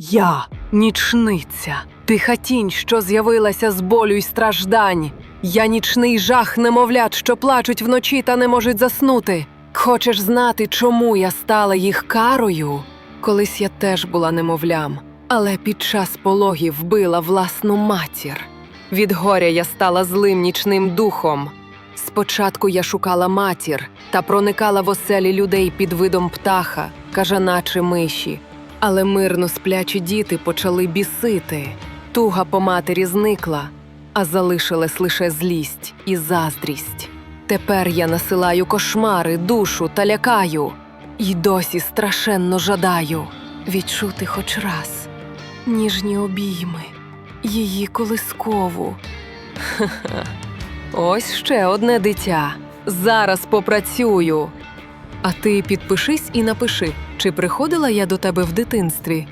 Я нічниця, тиха тінь, що з'явилася з болю й страждань. Я нічний жах немовлят, що плачуть вночі та не можуть заснути. Хочеш знати, чому я стала їх карою? Колись я теж була немовлям, але під час пологів вбила власну матір. Від горя я стала злим нічним духом. Спочатку я шукала матір та проникала в оселі людей під видом птаха, кажана чи миші. Але мирно сплячі діти почали бісити. Туга по матері зникла, а залишилась лише злість і заздрість. Тепер я насилаю кошмари, душу та лякаю, і досі страшенно жадаю відчути хоч раз ніжні обійми, її колискову. Ха-ха. Ось ще одне дитя. Зараз попрацюю. А ти підпишись і напиши, чи приходила я до тебе в дитинстві.